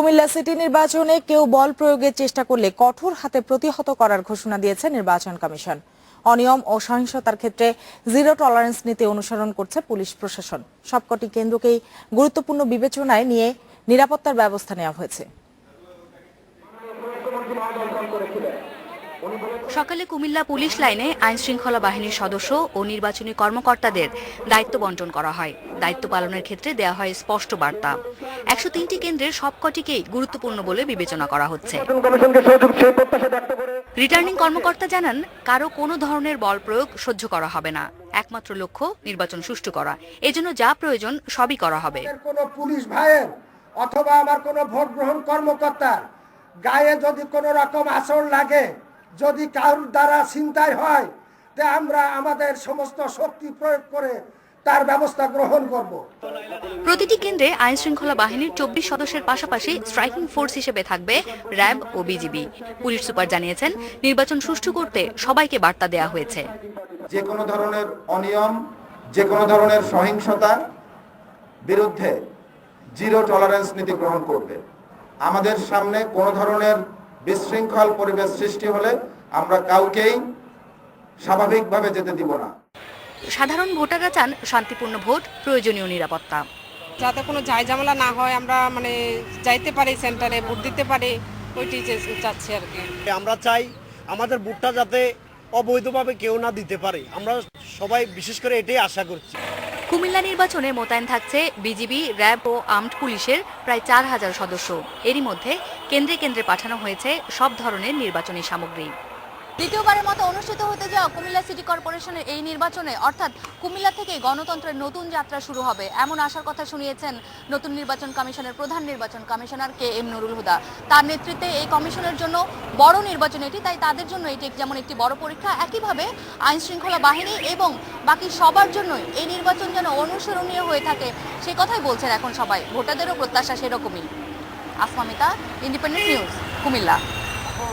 Comilla city নির্বাচনে কেউ বল প্রয়োগের চেষ্টা করলে কঠোর হাতে প্রতিহত করার ঘোষণা দিয়েছে নির্বাচন কমিশন। অনিয়ম ও সহিংসতার ক্ষেত্রে জিরো টলারেন্স নীতি অনুসরণ করছে পুলিশ প্রশাসন। সবকটি কেন্দ্রকেই গুরুত্বপূর্ণ বিবেচনায় নিয়ে নিরাপত্তার ব্যবস্থা নেওয়া হয়েছে। সকালে কুমিল্লা পুলিশ লাইনে আইন শৃঙ্খলা বাহিনীর সদস্য ও নির্বাচনী কর্মকর্তাদের দায়িত্ব বন্টন করা হয়। দায়িত্ব পালনের ক্ষেত্রে দেওয়া হয় স্পষ্ট বার্তা। একশো তিনটি কেন্দ্রের সবকটিকেই গুরুত্বপূর্ণ বলে বিবেচনা করা হচ্ছে। রিটার্নিং কর্মকর্তা জানান, কারও কোনো ধরনের বল প্রয়োগ সহ্য করা হবে না। একমাত্র লক্ষ্য নির্বাচন সুষ্ঠু করা। এজন্য যা প্রয়োজন সবই করা হবে। পুলিশ ভাইয়ের অথবা আমার কোনো ভোট গ্রহণ কর্মকর্তার গায়ে যদি কোনো রকম আসর লাগে যদি কারোর দ্বারা ছিনতাই হয় তে আমরা আমাদের সমস্ত শক্তি প্রয়োগ করে তার ব্যবস্থা গ্রহণ করব। প্রতিটি কেন্দ্রে আইন শৃঙ্খলা বাহিনীর চব্বিশ সদস্যের পাশাপাশি স্ট্রাইকিং ফোর্স হিসেবে থাকবে র্যাব ও বিজিবি। পুলিশ সুপার জানিয়েছেন নির্বাচন সুষ্ঠু করতে সবাইকে বার্তা দেওয়া হয়েছে। যে কোনো ধরনের অনিয়ম যে কোনো ধরনের সহিংসতা বিরুদ্ধে জিরো টলারেন্স নীতি গ্রহণ করবে। আমাদের সামনে কোনো ধরনের বিশৃঙ্খল পরিবেশ সৃষ্টি হলে আমরা কাউকেই স্বাভাবিকভাবে যেতে দিব না। সাধারণ ভোটাররা চান শান্তিপূর্ণ ভোট প্রয়োজনীয় নিরাপত্তা। যাতে কোনো ঝামেলা না হয় আমরা মানে যাইতে পারি সেন্টারে ভোট দিতে পারি ওইটি চে- চাচ্ছি আর কি। আমরা চাই আমাদের ভোটটা যাতে অবৈধভাবে কেউ না দিতে পারে। আমরা সবাই বিশেষ করে এটাই আশা করছি। কুমিল্লা নির্বাচনে মোতায়েন থাকছে বিজিবি, র্যাব ও আর্মড পুলিশের প্রায় চার হাজার সদস্য। এরই মধ্যে কেন্দ্রে কেন্দ্রে পাঠানো হয়েছে সব ধরনের নির্বাচনী সামগ্রী। দ্বিতীয়বারের মতো অনুষ্ঠিত হতে যাওয়া কুমিল্লা সিটি কর্পোরেশনের এই নির্বাচনে, অর্থাৎ কুমিল্লা থেকে গণতন্ত্রের নতুন যাত্রা শুরু হবে, এমন আশার কথা শুনিয়েছেন নতুন নির্বাচন কমিশনের প্রধান নির্বাচন commissioner K M Nurul Huda. তার নেতৃত্বে এই কমিশনের জন্য বড় নির্বাচন এটি, তাই তাদের জন্য এটি যেমন একটি বড় পরীক্ষা, একইভাবে আইন শৃঙ্খলা বাহিনী এবং বাকি সবার জন্যই এই নির্বাচন যেন অনুসরণীয় হয়ে থাকে, সে কথাই বলছেন এখন সবাই। ভোটারদেরও প্রত্যাশা সেরকমই। আসমামিতা ইন্ডিপেন্ডেন্ট নিউজ কুমিল্লা।